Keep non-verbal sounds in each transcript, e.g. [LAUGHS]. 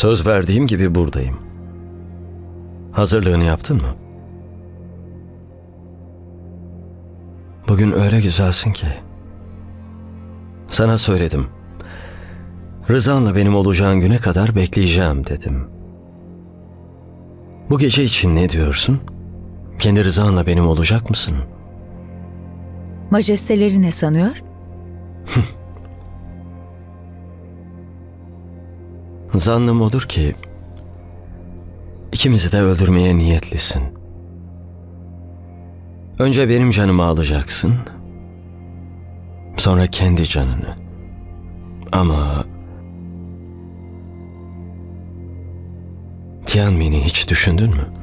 Söz verdiğim gibi buradayım. Hazırlığını yaptın mı? Bugün öyle güzelsin ki. Sana söyledim. Rızanla benim olacağın güne kadar bekleyeceğim dedim. Bu gece için ne diyorsun? Kendi rızanla benim olacak mısın? Majesteleri ne sanıyor? [LAUGHS] Zannım odur ki ikimizi de öldürmeye niyetlisin. Önce benim canımı alacaksın. Sonra kendi canını. Ama Tianmin'i hiç düşündün mü?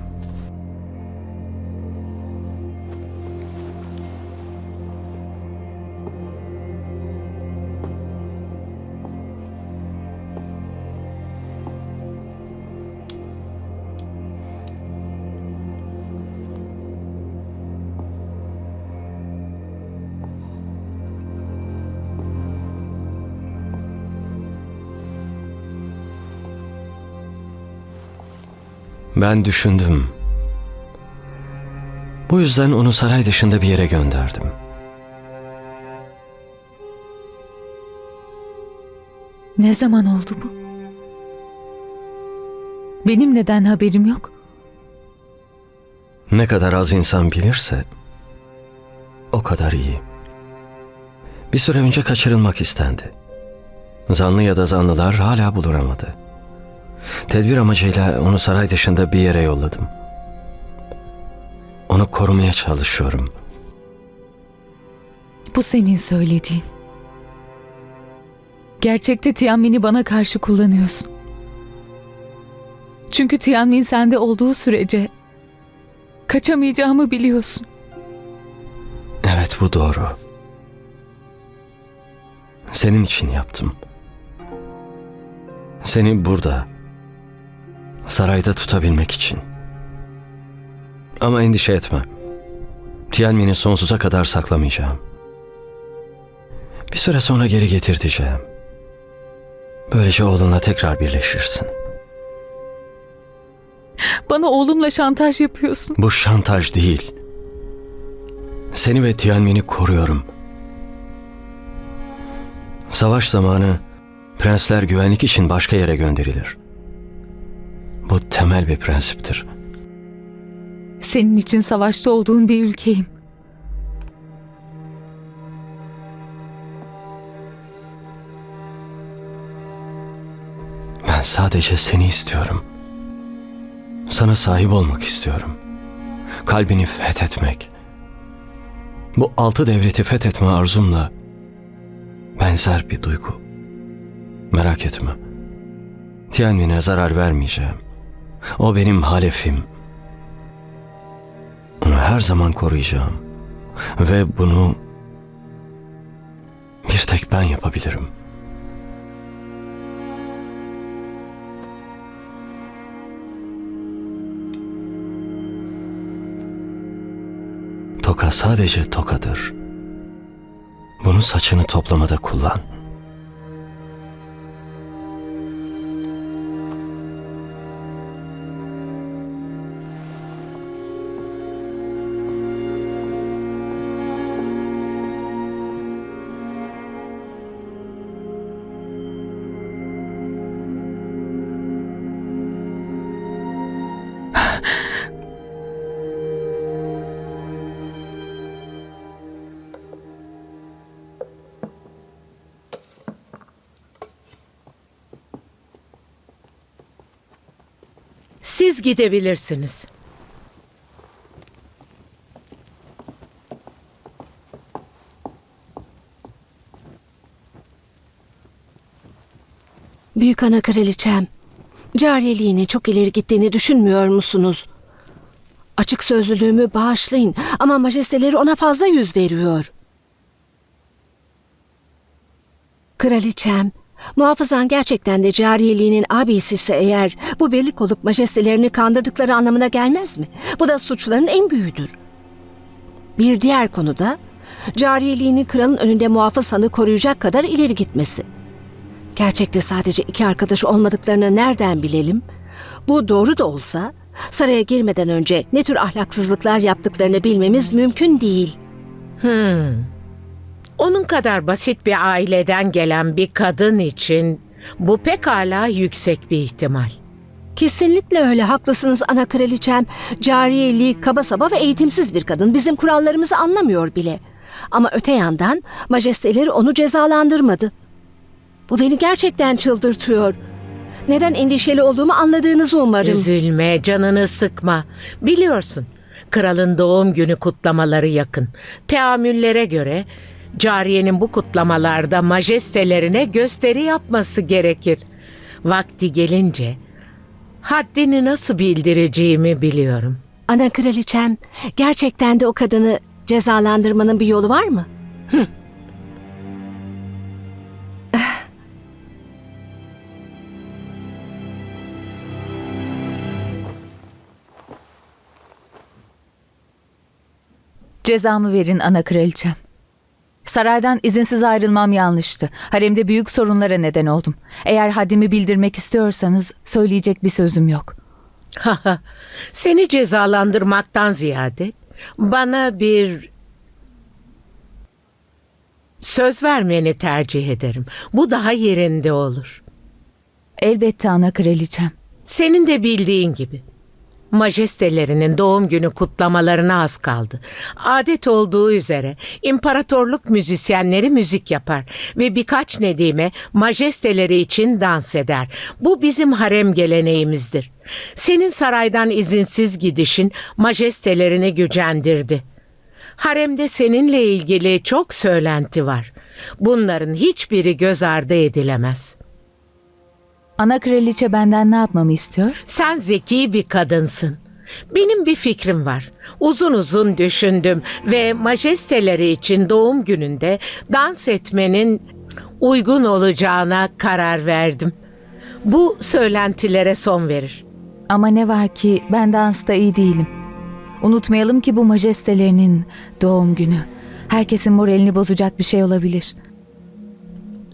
Ben düşündüm. Bu yüzden onu saray dışında bir yere gönderdim. Ne zaman oldu bu? Benim neden haberim yok? Ne kadar az insan bilirse o kadar iyi. Bir süre önce kaçırılmak istendi. Zanlı ya da zanlılar hala bulunamadı. Tedbir amacıyla onu saray dışında bir yere yolladım. Onu korumaya çalışıyorum. Bu senin söylediğin. Gerçekte Tianmin'i bana karşı kullanıyorsun. Çünkü Tianmin sende olduğu sürece kaçamayacağımı biliyorsun. Evet bu doğru. Senin için yaptım. Seni burada, sarayda tutabilmek için. Ama endişe etme. Tianmin'i sonsuza kadar saklamayacağım. Bir süre sonra geri getirteceğim. Böylece oğlunla tekrar birleşirsin. Bana oğlumla şantaj yapıyorsun. Bu şantaj değil. Seni ve Tianmin'i koruyorum. Savaş zamanı prensler güvenlik için başka yere gönderilir. Bu temel bir prensiptir. Senin için savaşta olduğun bir ülkeyim. Ben sadece seni istiyorum. Sana sahip olmak istiyorum. Kalbini fethetmek. Bu altı devleti fethetme arzumla benzer bir duygu. Merak etme. Tianmin'e zarar vermeyeceğim. O benim halefim. Onu her zaman koruyacağım. Ve bunu bir tek ben yapabilirim. Toka sadece tokadır. Bunu saçını toplamada kullan. Siz gidebilirsiniz. Büyük ana kraliçem, cariyeliğini çok ileri gittiğini düşünmüyor musunuz? Açık sözlülüğümü bağışlayın ama majesteleri ona fazla yüz veriyor. Kraliçem, muhafızan gerçekten de cariyeliğinin abisi ise eğer bu birlik olup majestelerini kandırdıkları anlamına gelmez mi? Bu da suçların en büyüğüdür. Bir diğer konuda cariyeliğini kralın önünde muhafız koruyacak kadar ileri gitmesi. Gerçekte sadece iki arkadaş olmadıklarını nereden bilelim? Bu doğru da olsa saraya girmeden önce ne tür ahlaksızlıklar yaptıklarını bilmemiz mümkün değil. Onun kadar basit bir aileden gelen bir kadın için bu pekala yüksek bir ihtimal. Kesinlikle öyle haklısınız ana kraliçem. Cariyeli, kaba saba ve eğitimsiz bir kadın. Bizim kurallarımızı anlamıyor bile. Ama öte yandan majesteleri onu cezalandırmadı. Bu beni gerçekten çıldırtıyor. Neden endişeli olduğumu anladığınızı umarım. Üzülme, canını sıkma. Biliyorsun, kralın doğum günü kutlamaları yakın. Teamüllere göre cariyenin bu kutlamalarda majestelerine gösteri yapması gerekir. Vakti gelince haddini nasıl bildireceğimi biliyorum. Ana kraliçem, gerçekten de o kadını cezalandırmanın bir yolu var mı? Cezamı verin ana kraliçem. Saraydan izinsiz ayrılmam yanlıştı. Haremde büyük sorunlara neden oldum. Eğer haddimi bildirmek istiyorsanız söyleyecek bir sözüm yok. Seni cezalandırmaktan ziyade bana bir söz vermeni tercih ederim. Bu daha yerinde olur. Elbette ana kraliçem. Senin de bildiğin gibi. Majestelerinin doğum günü kutlamalarına az kaldı. Adet olduğu üzere imparatorluk müzisyenleri müzik yapar ve birkaç nedime majesteleri için dans eder. Bu bizim harem geleneğimizdir. Senin saraydan izinsiz gidişin majestelerini gücendirdi. Haremde seninle ilgili çok söylenti var. Bunların hiçbiri göz ardı edilemez.'' Ana kraliçe benden ne yapmamı istiyor? Sen zeki bir kadınsın. Benim bir fikrim var. Uzun uzun düşündüm ve majesteleri için doğum gününde dans etmenin uygun olacağına karar verdim. Bu söylentilere son verir. Ama ne var ki ben dansta iyi değilim. Unutmayalım ki bu majestelerinin doğum günü. Herkesin moralini bozacak bir şey olabilir.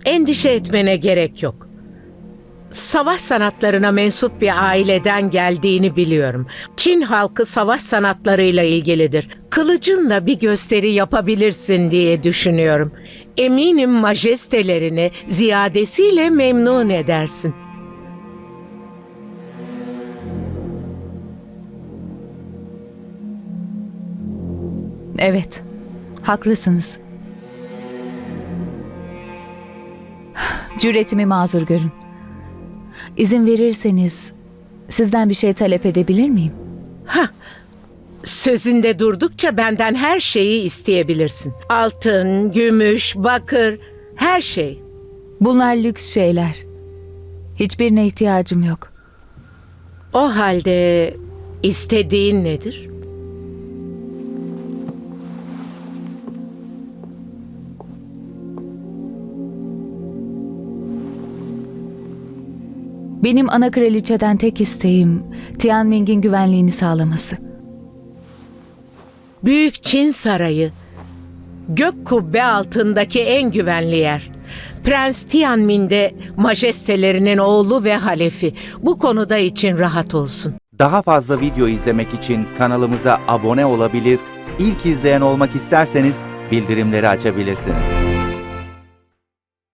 Endişe etmene gerek yok. Savaş sanatlarına mensup bir aileden geldiğini biliyorum. Çin halkı savaş sanatlarıyla ilgilidir. Kılıcınla bir gösteri yapabilirsin diye düşünüyorum. Eminim majestelerini ziyadesiyle memnun edersin. Evet, haklısınız. Cüretimi mazur görün. İzin verirseniz sizden bir şey talep edebilir miyim? Sözünde durdukça benden her şeyi isteyebilirsin. Altın, gümüş, bakır, her şey. Bunlar lüks şeyler. Hiçbirine ihtiyacım yok. O halde istediğin nedir? Benim ana kraliçeden tek isteğim Tianming'in güvenliğini sağlaması. Büyük Çin Sarayı, gök kubbe altındaki en güvenli yer. Prens Tianmin de majestelerinin oğlu ve halefi. Bu konuda için rahat olsun. Daha fazla video izlemek için kanalımıza abone olabilir, ilk izleyen olmak isterseniz bildirimleri açabilirsiniz.